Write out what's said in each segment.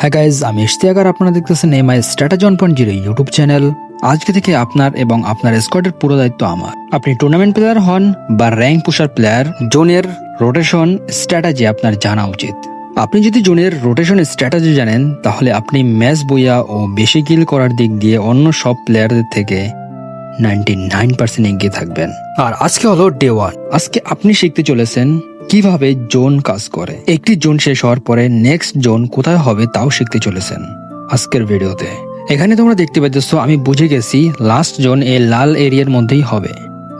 হ্যাঁ গাইজ আমি ইশতিয়াক আর আপনারা দেখতেছেন M I strategy one point zero YouTube channel আজকে থেকে আপনার এবং আপনার স্কোয়াডের পুরো দায়িত্ব আমার। আপনি টুর্নামেন্ট প্লেয়ার হন বা র্যাঙ্ক পুষার প্লেয়ার জোনের রোটেশন স্ট্র্যাটাজি আপনার জানা উচিত। আপনি যদি জোনের রোটেশন স্ট্র্যাটাজি জানেন, তাহলে আপনি ম্যাচ বইয়া ও বেশি কিল করার দিক দিয়ে অন্য সব প্লেয়ারদের থেকে নাইনটি নাইন পার্সেন্ট এগিয়ে থাকবেন। আর আজকে হলো ডে ওয়ান আজকে আপনি শিখতে চলেছেন কীভাবে জোন কাজ করে? একটি জোন শেষ হওয়ার পরে নেক্সট জোন কোথায় হবে তাও শিখতে চলেছেন আজকের ভিডিওতে। এখানে তোমরা দেখতে পাচ্ছ আমি বুঝে গেছি লাস্ট জোন এই লাল এরিয়ার মধ্যেই হবে।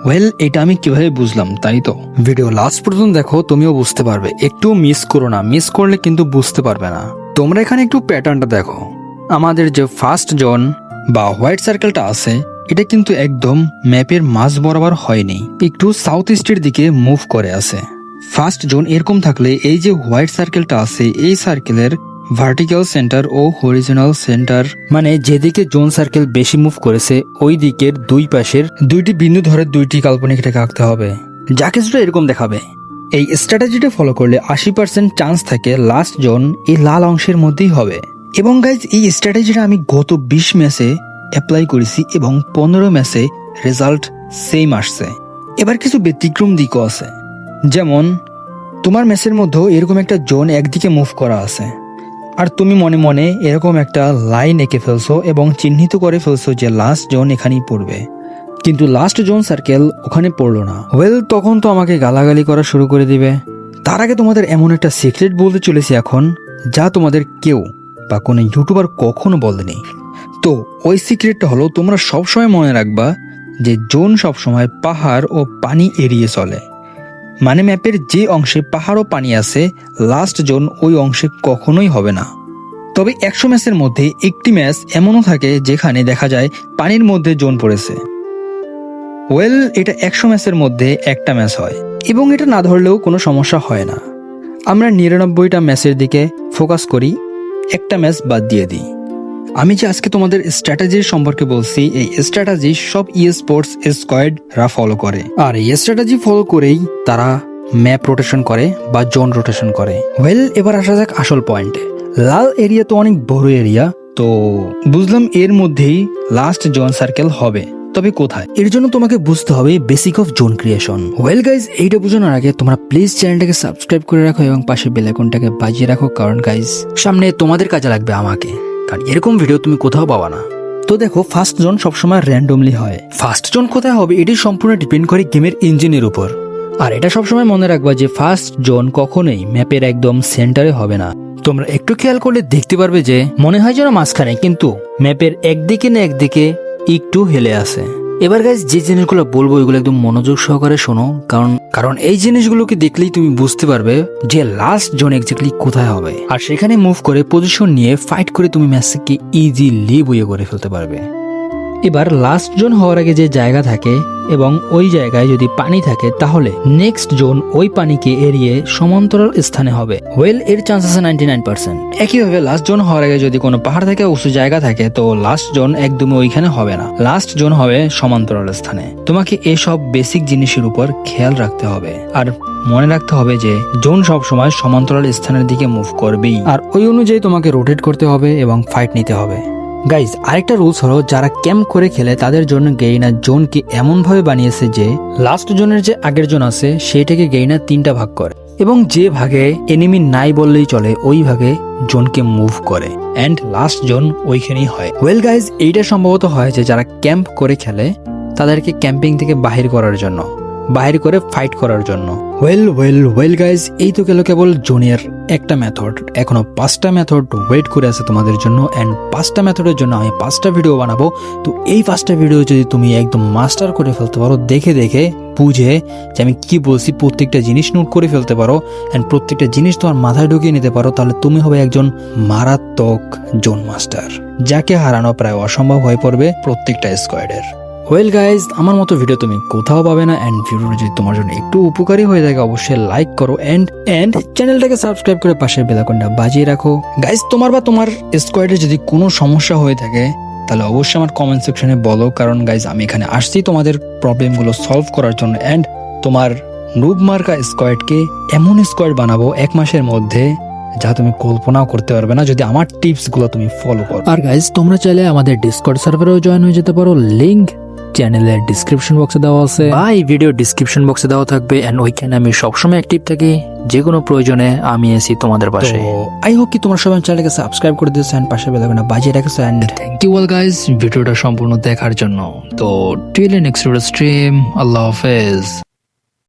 ওয়েল এটা আমি কীভাবে বুঝলাম তাই তো? ভিডিও লাস্ট পর্যন্ত দেখো, তুমিও বুঝতে পারবে। একটু মিস করো না মিস করলে কিন্তু বুঝতে পারবে না। তোমরা এখানে একটু প্যাটার্নটা দেখো। আমাদের যে ফার্স্ট জোন বা হোয়াইট সার্কেলটা আছে, এটা কিন্তু একদম ম্যাপের মাঝ বরাবর হয়নি। একটু সাউথ ইস্টের দিকে মুভ করে আছে। ফার্স্ট জোন এরকম থাকলে এই যে হোয়াইট সার্কেলটা আছে, এই সার্কেলের ভার্টিক্যাল সেন্টার ও হরিজনাল সেন্টার মানে যেদিকে জোন সার্কেল বেশি মুভ করেছে, ওই দিকের দুই পাশের দুইটি বিন্দু ধরে দুইটি কাল্পনিক রেখা আঁকতে হবে। যা কিছুটা এরকম দেখাবে। এই স্ট্র্যাটেজিটা ফলো করলে আশি পার্সেন্ট চান্স থাকে লাস্ট জোন এই লাল অংশের মধ্যেই হবে। এবং গাইজ এই স্ট্র্যাটেজিটা আমি গত বিশ ম্যাচে অ্যাপ্লাই করেছি এবং পনেরো ম্যাচে রেজাল্ট সেম আসছে। এবার কিছু ব্যতিক্রম দিকও আছে। যেমন, তোমার ম্যাচের মধ্যেও এরকম একটা জোন একদিকে মুভ করা আছে। আর তুমি মনে মনে এরকম একটা লাইন এঁকে ফেলছো এবং চিহ্নিত করে ফেলছো যে লাস্ট জোন এখানেই পড়বে। কিন্তু লাস্ট জোন সার্কেল ওখানে পড়ল না। ওয়েল তখন তো আমাকে গালাগালি করা শুরু করে দিবে। তার আগে তোমাদের এমন একটা সিক্রেট বলতে চলেছি এখন, যা তোমাদের কেউ বা কোনো ইউটিউবার কখনো বলেনি। তো ওই সিক্রেটটা হলো, তোমরা সবসময় মনে রাখবা যে জোন সবসময় পাহাড় ও পানি এড়িয়ে চলে। মানে ম্যাপের যে অংশে পাহাড় ও পানি আছে লাস্ট জোন ওই অংশে কখনোই হবে না। তবে একশো ম্যাচের মধ্যে একটি ম্যাচ এমনও থাকে যেখানে দেখা যায় পানির মধ্যে জোন পড়েছে। ওয়েল এটা একশো ম্যাচের মধ্যে একটা ম্যাচ হয়, এবং এটা না ধরলেও কোনো সমস্যা হয় না। আমরা নিরানব্বইটা ম্যাচের দিকে ফোকাস করি, একটা ম্যাচ বাদ দিয়ে দিই। আমি যে আজকে তোমাদের স্ট্র্যাটেজির সম্পর্কে বলছি, এই স্ট্র্যাটেজি সব ই স্পোর্টস স্কোয়াডরা ফলো করে। আর এই স্ট্র্যাটেজি ফলো করেই তারা ম্যাপ রোটেশন করে বা জোন রোটেশন করে। ওয়েল এবার আসা যাক আসল পয়েন্টে লাল এরিয়া তো অনেক বড় এরিয়া তো বুঝলাম এর মধ্যেই লাস্ট জোন সার্কেল হবে। তবে কোথায়? এর জন্য তোমাকে বুঝতে হবে basic of zone creation well guys এইটা বোঝানোর আগে তোমরা প্লিজ চ্যানেলটাকে সাবস্ক্রাইব করে রাখো এবং পাশে বেল আইকনটাকে বাজিয়ে রাখো, কারণ গাইজ সামনে তোমাদের কাজে লাগবে আমাকে। কারণ এরকম ভিডিও তুমি কোথাও পাবা না। তো দেখো ফার্স্ট জোন সবসময় র্যান্ডমলি হয়। ফার্স্ট জোন কোথায় হবে এটি সম্পূর্ণ ডিপেন্ড করে গেমের ইঞ্জিনের উপর। আর এটা সবসময় মনে রাখবা যে ফার্স্ট জোন কখনোই ম্যাপের একদম সেন্টারে হবে না। তোমরা একটু খেয়াল করলে দেখতে পারবে যে মনে হয় যেন মাঝখানে কিন্তু ম্যাপের একদিকে না একদিকে একটু হেলে আছে। এবার গাইজ যে জিনিসগুলো বলব, এগুলো একদম মনোযোগ সহকারে শোনো। কারণ কারণ এই জিনিসগুলোকে দেখলেই তুমি বুঝতে পারবে যে লাস্ট জোন এক্স্যাক্টলি কোথায় হবে। আর সেখানে মুভ করে পজিশন নিয়ে ফাইট করে তুমি ম্যাচকে ইজিলি বইয়ে করে ফেলতে পারবে। এবার লাস্ট জোন হওয়ার আগে যে জায়গা থাকে এবং ওই জায়গায় যদি পানি থাকে, তাহলে নেক্সট জোন ওই পানিকে এড়িয়ে সমান্তরাল স্থানে হবে। ওয়েল এর চান্স আছে নাইনটি নাইন পার্সেন্ট একইভাবে লাস্ট জোন হওয়ার আগে যদি কোনো পাহাড় থেকে উঁচু জায়গা থাকে, তো লাস্ট জোন একদমই ওইখানে হবে না। লাস্ট জোন হবে সমান্তরাল স্থানে। তোমাকে এসব বেসিক জিনিসের উপর খেয়াল রাখতে হবে। আর মনে রাখতে হবে যে জোন সব সময় সমান্তরাল স্থানের দিকে মুভ করবেই। আর ওই অনুযায়ী তোমাকে রোটেট করতে হবে এবং ফাইট নিতে হবে। গাইজ আরেকটা রুলস হলো, যারা ক্যাম্প করে খেলে, তাদের জন্য গেইনার জোনকে এমনভাবে বানিয়েছে যে লাস্ট জোনের যে আগের জোন আছে, সেইটাকে গেইনার তিনটা ভাগ করে। এবং যে ভাগে এনিমি নাই বললেই চলে, ওই ভাগে জোনকে মুভ করে। অ্যান্ড লাস্ট জোন ওইখানেই হয়। ওয়েল গাইজ এইটা সম্ভবত হয় যে, যারা ক্যাম্প করে খেলে, তাদেরকে ক্যাম্পিং থেকে বাহির করার জন্য। বাহির করে ফাইট করার জন্য। ওয়েল ওয়েল ওয়েল গাইজ এই তো গেল কেবল জোনের একটা মেথড এখনও পাঁচটা মেথড ওয়েট করে আছে তোমাদের জন্য অ্যান্ড পাঁচটা মেথডের জন্য আমি পাঁচটা ভিডিও বানাবো। তো এই পাঁচটা ভিডিও যদি তুমি একদম মাস্টার করে ফেলতে পারো, দেখে দেখে, বুঝে যে আমি কি বলছি, প্রত্যেকটা জিনিস নোট করে ফেলতে পারো অ্যান্ড প্রত্যেকটা জিনিস তোমার মাথায় ঢুকিয়ে নিতে পারো, তাহলে তুমি হবে একজন মারাত্মক জোন মাস্টার যাকে হারানো প্রায় অসম্ভব হয়ে পড়বে প্রত্যেকটা স্কোয়াডের ওয়েল গাইজ আমার মতো ভিডিও তুমি কোথাও পাবে না অ্যান্ড ভিডিওটা যদি তোমার জন্য একটু উপকারী হয়ে থাকে, অবশ্যই লাইক করো অ্যান্ড অ্যান্ড চ্যানেলটাকে সাবস্ক্রাইব করে পাশের বেলাকনটা বাজিয়ে রাখো। গাইজ তোমার বা তোমার স্কোয়াডে যদি কোনো সমস্যা হয়ে থাকে, তাহলে অবশ্যই আমার কমেন্ট সেকশনে বলো, কারণ গাইজ আমি এখানে আসছি তোমাদের প্রবলেমগুলো সলভ করার জন্য অ্যান্ড তোমার নুব মার্কা স্কোয়াডকে এমন স্কোয়াড বানাবো এক মাসের মধ্যে, যা তুমি কল্পনাও করতে পারবে না, যদি আমার টিপসগুলো তুমি ফলো করো। আর গাইজ তোমরা চাইলে আমাদের ডিসকর্ড সার্ভারেও জয়েন হয়ে যেতে পারো লিংক চ্যানেলের ডিসক্রিপশন বক্সে দেওয়া আছে। বা এই ভিডিও ডিসক্রিপশন বক্সে দেওয়া থাকবে অ্যান্ড ওইখানে আমি সবসময় অ্যাক্টিভ থাকি যে কোনো প্রয়োজনে আমি এসি তোমাদের পাশে। আই হোক কি তোমার সবাই চ্যানেলকে সাবস্ক্রাইব করে দিয়েছ এন্ড পাশে বেলাকোনা বাজিয়ে রেখেছো and thank you all guys ভিডিওটা সম্পূর্ণ দেখার জন্য। তো টিল নেক্সট ভিডিও স্ট্রিম আল্লাহ হাফেজ।